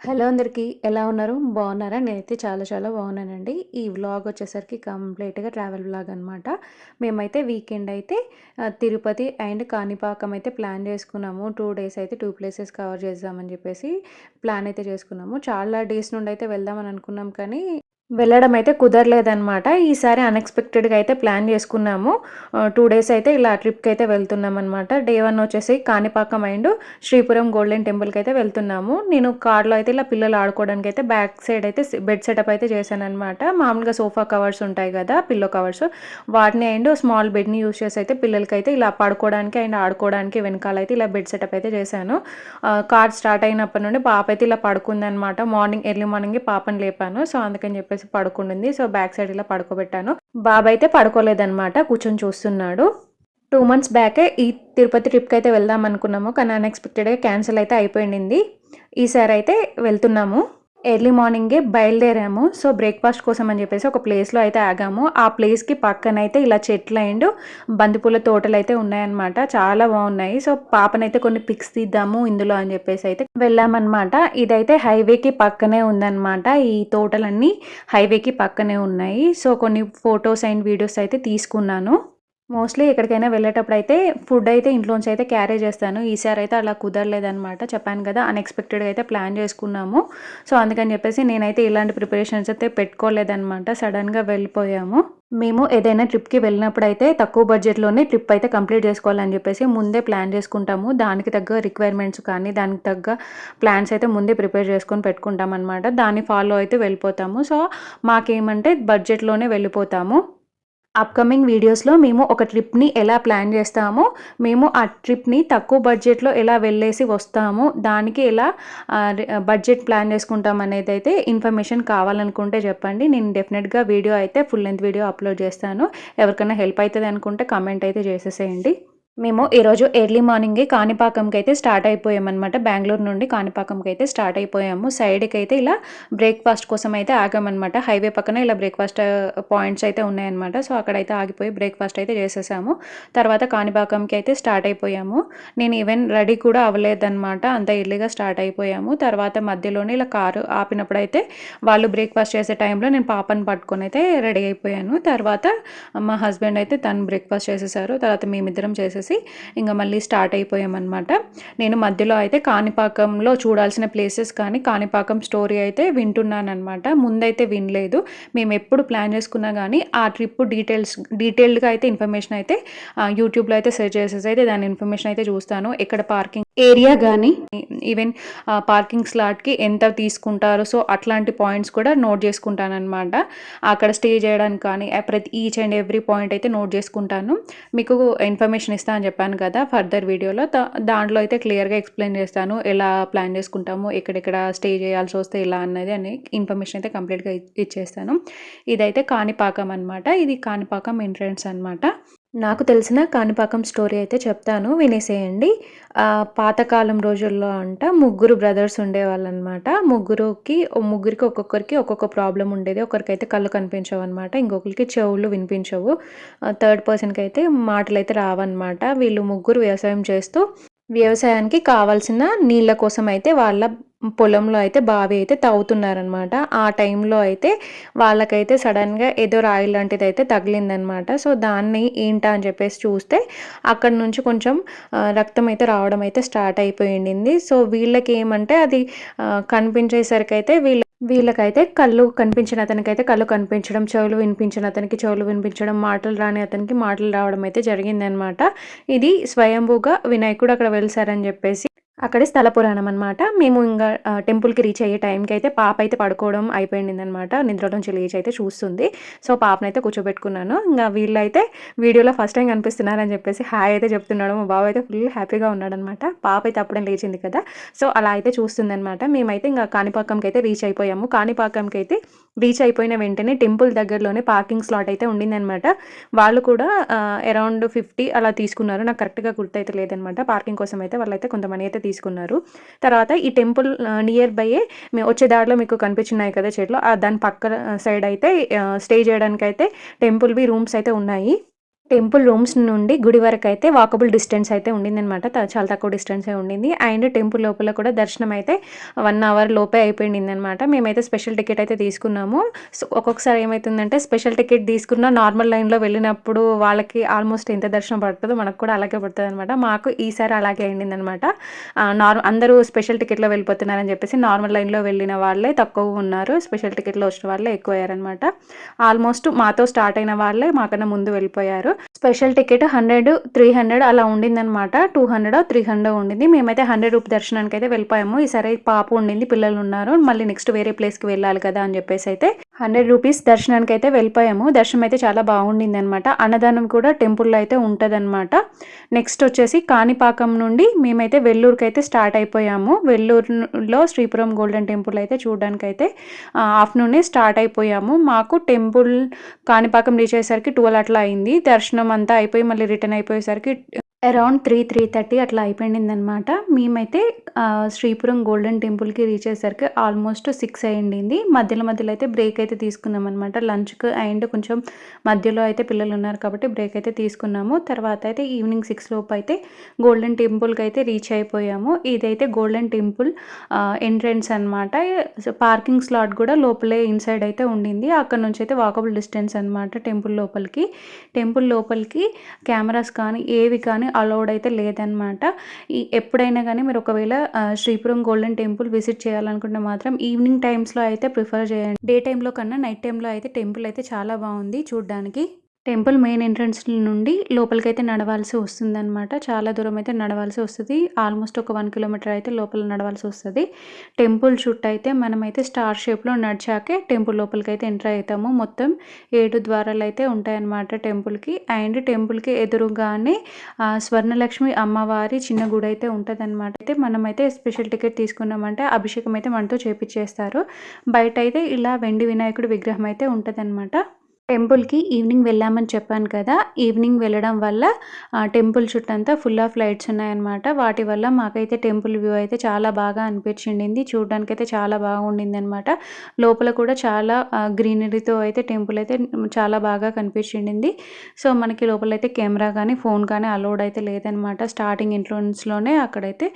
Hello అందరికీ ఎలా ఉన్నారు? బాగున్నారా? నేనైతే చాలా చాలా బాగున్నానండి. ఈ వ్లాగ్ వచ్చేసరికి కంప్లీట్గా ట్రావెల్ వ్లాగ్ అనమాట మేమైతే వీకెండ్ అయితే తిరుపతి అండ్ కాణిపాకం అయితే ప్లాన్ చేసుకున్నాము. టూ డేస్ అయితే టూ ప్లేసెస్ కవర్ చేద్దామని చెప్పేసి ప్లాన్ అయితే చేసుకున్నాము. చాలా డేస్ నుండి అయితే వెళ్దామని అనుకున్నాం కానీ వెళ్ళడం అయితే కుదరలేదనమాట ఈసారి అన్ఎక్స్పెక్టెడ్గా అయితే ప్లాన్ చేసుకున్నాము. టూ డేస్ అయితే ఇలా ట్రిప్కి అయితే వెళ్తున్నాం అనమాట డే వన్ వచ్చేసి కాణిపాకం అండ్ శ్రీపురం గోల్డెన్ టెంపుల్కి అయితే వెళ్తున్నాము. నేను కార్లో అయితే ఇలా పిల్లలు ఆడుకోవడానికి అయితే బ్యాక్ సైడ్ అయితే బెడ్ సెటప్ అయితే చేశాను అనమాట మామూలుగా సోఫా కవర్స్ ఉంటాయి కదా పిల్లో కవర్స్ వాటిని అండ్ స్మాల్ బెడ్ని యూస్ చేసి అయితే పిల్లలకి అయితే ఇలా పడుకోవడానికి అండ్ ఆడుకోవడానికి వెనకాల అయితే ఇలా బెడ్ సెటప్ అయితే చేశాను. కార్ స్టార్ట్ అయినప్పటి నుండి పాప అయితే ఇలా పడుకుంది అనమాట మార్నింగ్ ఎర్లీ మార్నింగ్ పాపని లేపాను. సో అందుకని చెప్పేసి పడుకుండింది సో బ్యాక్ సైడ్ ఇలా పడుకోబెట్టాను. బాబు అయితే పడుకోలేదన్నమాట కూర్చొని చూస్తున్నాడు. టూ మంత్స్ బ్యాకే ఈ తిరుపతి ట్రిప్కి అయితే వెళ్దాం అనుకున్నాము కానీ అన్ఎక్స్పెక్టెడ్గా క్యాన్సిల్ అయితే అయిపోయింది. ఈసారి అయితే వెళ్తున్నాము. ఎర్లీ మార్నింగే బయలుదేరాము. సో బ్రేక్ఫాస్ట్ కోసం అని చెప్పేసి ఒక ప్లేస్లో అయితే ఆగాము. ఆ ప్లేస్కి పక్కన అయితే ఇలా చెట్లు అండ్ బంతిపూల తోటలు అయితే ఉన్నాయన్నమాట. చాలా బాగున్నాయి. సో పాపనైతే కొన్ని పిక్స్ తీద్దాము ఇందులో అని చెప్పేసి అయితే వెళ్ళామన్నమాట. ఇదైతే హైవేకి పక్కనే ఉందన్నమాట. ఈ తోటలన్నీ హైవేకి పక్కనే ఉన్నాయి. సో కొన్ని ఫొటోస్ అండ్ వీడియోస్ అయితే తీసుకున్నాను. మోస్ట్లీ ఎక్కడికైనా వెళ్ళేటప్పుడు అయితే ఫుడ్ అయితే ఇంట్లోంచి అయితే క్యారీ చేస్తాను. ఈసారి అయితే అలా కుదరలేదనమాట చెప్పాను కదా అన్ఎక్స్పెక్టెడ్గా అయితే ప్లాన్ చేసుకున్నాము. సో అందుకని చెప్పేసి నేనైతే ఇలాంటి ప్రిపరేషన్స్ అయితే పెట్టుకోలేదనమాట సడన్గా వెళ్ళిపోయాము. మేము ఏదైనా ట్రిప్కి వెళ్ళినప్పుడు అయితే తక్కువ బడ్జెట్లోనే ట్రిప్ అయితే కంప్లీట్ చేసుకోవాలని చెప్పేసి ముందే ప్లాన్ చేసుకుంటాము. దానికి తగ్గ రిక్వైర్మెంట్స్ కానీ దానికి తగ్గ ప్లాన్స్ అయితే ముందే ప్రిపేర్ చేసుకొని పెట్టుకుంటాం అనమాట దాన్ని ఫాలో అయితే వెళ్ళిపోతాము. సో మాకేమంటే బడ్జెట్లోనే వెళ్ళిపోతాము. అప్కమింగ్ వీడియోస్లో మేము ఒక ట్రిప్ని ఎలా ప్లాన్ చేస్తామో మేము ఆ ట్రిప్ని తక్కువ బడ్జెట్లో ఎలా వెళ్ళేసి వస్తాము దానికి ఎలా బడ్జెట్ ప్లాన్ చేసుకుంటాం అనేది అయితే ఇన్ఫర్మేషన్ కావాలనుకుంటే చెప్పండి. నేను డెఫినెట్గా వీడియో అయితే ఫుల్ లెంత్ వీడియో అప్లోడ్ చేస్తాను. ఎవరికైనా హెల్ప్ అవుతుంది అనుకుంటే కామెంట్ అయితే చేసేసేయండి. మేము ఈరోజు ఎర్లీ మార్నింగే కాణిపాకంకి అయితే స్టార్ట్ అయిపోయామన్నమాట. బెంగళూరు నుండి కాణిపాకంకి అయితే స్టార్ట్ అయిపోయాము. సైడ్కి అయితే ఇలా బ్రేక్ఫాస్ట్ కోసం అయితే ఆగామన్నమాట. హైవే పక్కన ఇలా బ్రేక్ఫాస్ట్ పాయింట్స్ uh, అయితే ఉన్నాయన్నమాట. సో అక్కడైతే ఆగిపోయి బ్రేక్ఫాస్ట్ అయితే చేసేసాము. తర్వాత కాణిపాకంకి అయితే స్టార్ట్ అయిపోయాము. నేను ఈవెన్ రెడీ కూడా అవ్వలేదన్నమాట. అంత ఎర్లీగా స్టార్ట్ అయిపోయాము. తర్వాత మధ్యలోనే ఇలా కారు ఆపినప్పుడు అయితే వాళ్ళు బ్రేక్ఫాస్ట్ చేసే టైంలో నేను పాపని పట్టుకొని అయితే రెడీ అయిపోయాను. తర్వాత మా హస్బెండ్ అయితే తను బ్రేక్ఫాస్ట్ చేసేసారు. తర్వాత మేమిద్దరం చెప్పేసి ఇంకా మళ్ళీ స్టార్ట్ అయిపోయామన్నమాట. నేను మధ్యలో అయితే కాణిపాకంలో చూడాల్సిన ప్లేసెస్ కానీ కాణిపాకం స్టోరీ అయితే వింటున్నాను అనమాట ముందైతే వినలేదు. మేము ఎప్పుడు ప్లాన్ చేసుకున్నా కానీ ఆ ట్రిప్ డీటెయిల్స్ డీటెయిల్డ్గా అయితే ఇన్ఫర్మేషన్ అయితే యూట్యూబ్లో అయితే సెర్చ్ చేసేసి అయితే దాని ఇన్ఫర్మేషన్ అయితే చూస్తాను. ఎక్కడ పార్కింగ్ ఏరియా కానీ ఈవెన్ పార్కింగ్ స్లాట్కి ఎంత తీసుకుంటారు సో అట్లాంటి పాయింట్స్ కూడా నోట్ చేసుకుంటానమాట అక్కడ స్టే చేయడానికి కానీ ప్రతి ఈచ్ అండ్ ఎవ్రీ పాయింట్ అయితే నోట్ చేసుకుంటాను. మీకు ఇన్ఫర్మేషన్ ఇస్తా అని చెప్పాను కదా ఫర్దర్ వీడియోలో. దాంట్లో అయితే క్లియర్గా ఎక్స్ప్లెయిన్ చేస్తాను ఎలా ప్లాన్ చేసుకుంటాము ఎక్కడెక్కడ స్టే చేయాల్సి వస్తే ఎలా అన్నది అని ఇన్ఫర్మేషన్ అయితే కంప్లీట్గా ఇచ్చేస్తాను. ఇదైతే కాణిపాకం అనమాట ఇది కాణిపాకం ఎంట్రన్స్ అనమాట నాకు తెలిసిన కాణిపాకం స్టోరీ అయితే చెప్తాను వినేసేయండి. పాతకాలం రోజుల్లో అంట ముగ్గురు బ్రదర్స్ ఉండేవాళ్ళు అనమాట ముగ్గురుకి ముగ్గురికి ఒక్కొక్కరికి ఒక్కొక్క ప్రాబ్లం ఉండేది. ఒకరికైతే కళ్ళు కనిపించవు అనమాట ఇంకొకరికి చెవులు వినిపించవు. థర్డ్ పర్సన్కి అయితే మాటలు అయితే రావన్నమాట. వీళ్ళు ముగ్గురు వ్యవసాయం చేస్తూ వ్యవసాయానికి కావాల్సిన నీళ్ళ కోసం అయితే వాళ్ళ పొలంలో అయితే బావి అయితే తవ్వుతున్నారనమాట. ఆ టైంలో అయితే వాళ్ళకైతే సడన్గా ఏదో రాయి లాంటిది అయితే తగిలిందనమాట. సో దాన్ని ఏంటా అని చెప్పేసి చూస్తే అక్కడ నుంచి కొంచెం రక్తం అయితే రావడం అయితే స్టార్ట్ అయిపోయింది సో వీళ్ళకి ఏమంటే అది కనిపించేసరికి అయితే వీళ్ళ వీళ్ళకైతే కళ్ళు కనిపించిన అతనికైతే కళ్ళు కనిపించడం చెవులు వినిపించిన అతనికి చెవులు వినిపించడం మాటలు రాని అతనికి మాటలు రావడం అయితే జరిగిందనమాట. ఇది స్వయంభూగా వినాయకుడు అక్కడ వెలిసారని చెప్పేసి అక్కడే స్థల పురాణం అనమాట మేము ఇంకా టెంపుల్కి రీచ్ అయ్యే టైంకి అయితే పాప అయితే పడుకోవడం అయిపోయింది అనమాట నిద్రలోంచి లేచి అయితే చూస్తుంది. సో పాపనైతే కూర్చోబెట్టుకున్నాను. ఇంకా వీళ్ళైతే వీడియోలో ఫస్ట్ టైం కనిపిస్తున్నారని చెప్పేసి హాయ్ అయితే చెప్తున్నాడు. మా బాబు అయితే ఫుల్ హ్యాపీగా ఉన్నాడనమాట పాప అయితే అప్పుడే లేచింది కదా. సో అలా అయితే చూస్తుందనమాట మేమైతే ఇంకా కాణిపాకంకి అయితే రీచ్ అయిపోయాము. కాణిపాకంకి అయితే రీచ్ అయిపోయిన వెంటనే టెంపుల్ దగ్గరలోనే పార్కింగ్ స్లాట్ అయితే ఉండిందనమాట వాళ్ళు కూడా అరౌండ్ ఫిఫ్టీ అలా తీసుకున్నారు. నాకు కరెక్ట్గా గుర్తయితే లేదనమాట పార్కింగ్ కోసం అయితే వాళ్ళైతే కొంత మనీ అయితే తీసుకున్నారు. తర్వాత ఈ టెంపుల్ నియర్ బైయే మేము వచ్చే దారిలో మీకు కనిపించినాయి కదా చెట్లు. దాని పక్క సైడ్ అయితే స్టే చేయడానికి అయితే టెంపుల్వి రూమ్స్ అయితే ఉన్నాయి. టెంపుల్ రూమ్స్ నుండి గుడి వరకు అయితే వాకబుల్ డిస్టెన్స్ అయితే ఉండిందనమాట చాలా తక్కువ డిస్టెన్సే ఉండింది. అండ్ టెంపుల్ లోపల కూడా దర్శనం అయితే వన్ అవర్ లోపే అయిపోయింది అనమాట మేమైతే స్పెషల్ టికెట్ అయితే తీసుకున్నాము. సో ఒక్కొక్కసారి ఏమవుతుందంటే స్పెషల్ టికెట్ తీసుకున్న నార్మల్ లైన్లో వెళ్ళినప్పుడు వాళ్ళకి ఆల్మోస్ట్ ఎంత దర్శనం పడుతుందో మనకు కూడా అలాగే పడుతుంది అనమాట మాకు ఈసారి అలాగే అయిందనమాట నార్ అందరూ స్పెషల్ టికెట్లో వెళ్ళిపోతున్నారని చెప్పేసి నార్మల్ లైన్లో వెళ్ళిన వాళ్ళే తక్కువ ఉన్నారు. స్పెషల్ టికెట్లో వచ్చిన వాళ్ళే ఎక్కువ అయ్యారనమాట ఆల్మోస్ట్ మాతో స్టార్ట్ అయిన వాళ్ళే మాకన్నా ముందు వెళ్ళిపోయారు. Special ticket hundred three hundred అలా ఉండిందనమాట టూ హండ్రెడ్ త్రీ హండ్రెడ్ ఉండింది. మేమైతే హండ్రెడ్ రూపీ దర్శనానికి అయితే వెళ్ళిపోయాము. ఈసారి పాప ఉండింది పిల్లలు ఉన్నారు. మళ్ళీ నెక్స్ట్ వేరే ప్లేస్కి వెళ్ళాలి కదా అని చెప్పేసి అయితే హండ్రెడ్ రూపీస్ దర్శనానికి అయితే వెళ్ళిపోయాము. దర్శనం అయితే చాలా బాగుండింది అనమాట అన్నదానం కూడా టెంపుల్లో అయితే ఉంటుందన్నమాట నెక్స్ట్ వచ్చేసి కాణిపాకం నుండి మేమైతే వెల్లూరుకి అయితే స్టార్ట్ అయిపోయాము. వెల్లూరులో శ్రీపురం గోల్డెన్ టెంపుల్ అయితే చూడడానికి అయితే ఆఫ్టర్నూనే స్టార్ట్ అయిపోయాము. మాకు టెంపుల్ కాణిపాకం రీచ్ అయ్యేసరికి ట్వెల్వ్ అట్లా అయింది. దర్శనం అంతా అయిపోయి మళ్ళీ రిటర్న్ అయిపోయేసరికి అరౌండ్ త్రీ త్రీ థర్టీ అట్లా అయిపోయింది అనమాట మేమైతే శ్రీపురం గోల్డెన్ టెంపుల్కి రీచ్ అయ్యేసరికి ఆల్మోస్ట్ సిక్స్ అయ్యింది. మధ్యలో మధ్యలో అయితే బ్రేక్ అయితే తీసుకున్నాం అనమాట లంచ్కి అండ్ కొంచెం మధ్యలో అయితే పిల్లలు ఉన్నారు కాబట్టి బ్రేక్ అయితే తీసుకున్నాము. తర్వాత అయితే ఈవినింగ్ సిక్స్ లోపు అయితే గోల్డెన్ టెంపుల్కి అయితే రీచ్ అయిపోయాము. ఇదైతే గోల్డెన్ టెంపుల్ ఎంట్రన్స్ అనమాట పార్కింగ్ స్లాట్ కూడా లోపలే ఇన్సైడ్ అయితే ఉండింది. అక్కడ నుంచి అయితే వాకబుల్ డిస్టెన్స్ అనమాట టెంపుల్ లోపలికి. టెంపుల్ లోపలికి కెమెరాస్ కానీ ఏవి కానీ అలౌడ్ అయితే లేదనమాట ఈ ఎప్పుడైనా కానీ మీరు ఒకవేళ శ్రీపురం గోల్డెన్ టెంపుల్ విజిట్ చేయాలనుకుంటే మాత్రం ఈవినింగ్ టైమ్స్లో అయితే ప్రిఫర్ చేయండి. డే టైంలో కన్నా నైట్ టైంలో అయితే టెంపుల్ అయితే చాలా బాగుంది చూడ్డానికి. టెంపుల్ మెయిన్ ఎంట్రన్స్ నుండి లోపలికైతే నడవాల్సి వస్తుందన్నమాట. చాలా దూరం అయితే నడవాల్సి వస్తుంది. ఆల్మోస్ట్ ఒక వన్ కిలోమీటర్ అయితే లోపల నడవాల్సి వస్తుంది. టెంపుల్ చుట్టూ అయితే మనమైతే స్టార్ షేప్లో నడిచాకే టెంపుల్ లోపలికి అయితే ఎంటర్ అవుతాము మొత్తం ఏడు ద్వారాలు అయితే ఉంటాయన్నమాట టెంపుల్కి. అండ్ టెంపుల్కి ఎదురుగానే స్వర్ణలక్ష్మి అమ్మవారి చిన్న గుడి అయితే ఉంటుంది అనమాట అయితే మనమైతే స్పెషల్ టికెట్ తీసుకున్నామంటే అభిషేకం అయితే మనతో చేపించేస్తారు బయట అయితే ఇలా వెండి వినాయకుడి విగ్రహం అయితే ఉంటుంది టెంపుల్కి ఈవినింగ్ వెళ్ళామని చెప్పాను కదా ఈవినింగ్ వెళ్ళడం వల్ల ఆ, టెంపుల్ చుట్టంతా ఫుల్ ఆఫ్ లైట్స్ ఉన్నాయన్నమాట. వాటి వల్ల మాకైతే టెంపుల్ వ్యూ అయితే చాలా బాగా అనిపించింది. చూడడానికి అయితే చాలా బాగుండింది అనమాట లోపల కూడా చాలా గ్రీనరీతో అయితే టెంపుల్ అయితే చాలా బాగా కనిపించింది. సో మనకి లోపల అయితే కెమెరా కానీ ఫోన్ కానీ అలౌడ్ అయితే లేదనమాట స్టార్టింగ్ ఇంట్లోనే అక్కడైతే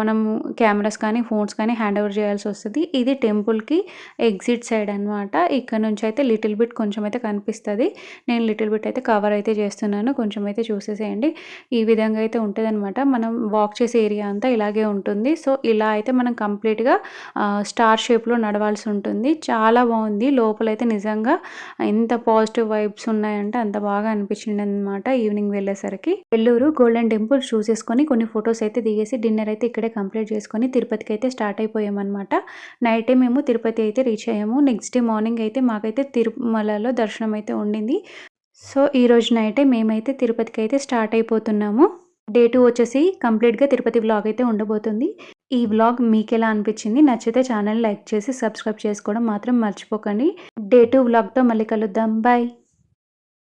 మనం కెమెరాస్ కానీ ఫోన్స్ కానీ హ్యాండ్ ఓవర్ చేయాల్సి వస్తుంది. ఇది టెంపుల్కి ఎగ్జిట్ సైడ్ అనమాట ఇక్కడ నుంచి అయితే లిటిల్ బిట్ కొంచెం అయితే కనిపిస్తుంది. నేను లిటిల్ బిట్ అయితే కవర్ అయితే చేస్తున్నాను. కొంచెం అయితే చూసేసేయండి. ఈ విధంగా అయితే ఉంటుందన్నమాట. మనం వాక్ చేసే ఏరియా అంతా ఇలాగే ఉంటుంది. సో ఇలా అయితే మనం కంప్లీట్గా స్టార్ షేప్లో నడవాల్సి ఉంటుంది. చాలా బాగుంది. లోపలైతే నిజంగా ఎంత పాజిటివ్ వైబ్స్ ఉన్నాయంటే అంత బాగా అనిపించింది అనమాట ఈవినింగ్ వెళ్ళేసరికి. వెల్లూరు గోల్డెన్ టెంపుల్ చూసేసుకొని కొన్ని ఫొటోస్ అయితే దిగేసి డిన్నర్ అయితే ఇక్కడే కంప్లీట్ చేసుకొని తిరుపతికి అయితే స్టార్ట్ అయిపోయామన్నమాట. నైటే మేము తిరుపతి అయితే రీచ్ అయ్యాము. నెక్స్ట్ డే మార్నింగ్ అయితే మాకైతే తిరుమలలో దర్శనం అయితే ఉండింది. సో ఈ రోజునైతే మేమైతే తిరుపతికి అయితే స్టార్ట్ అయిపోతున్నాము. డే టూ వచ్చేసి కంప్లీట్గా తిరుపతి వ్లాగ్ అయితే ఉండబోతుంది. ఈ వ్లాగ్ మీకు ఎలా అనిపించింది నచ్చితే ఛానల్ లైక్ చేసి సబ్స్క్రైబ్ చేసుకోవడం మాత్రం మర్చిపోకండి. డే టూ వ్లాగ్తో మళ్ళీ కలుద్దాం. బాయ్.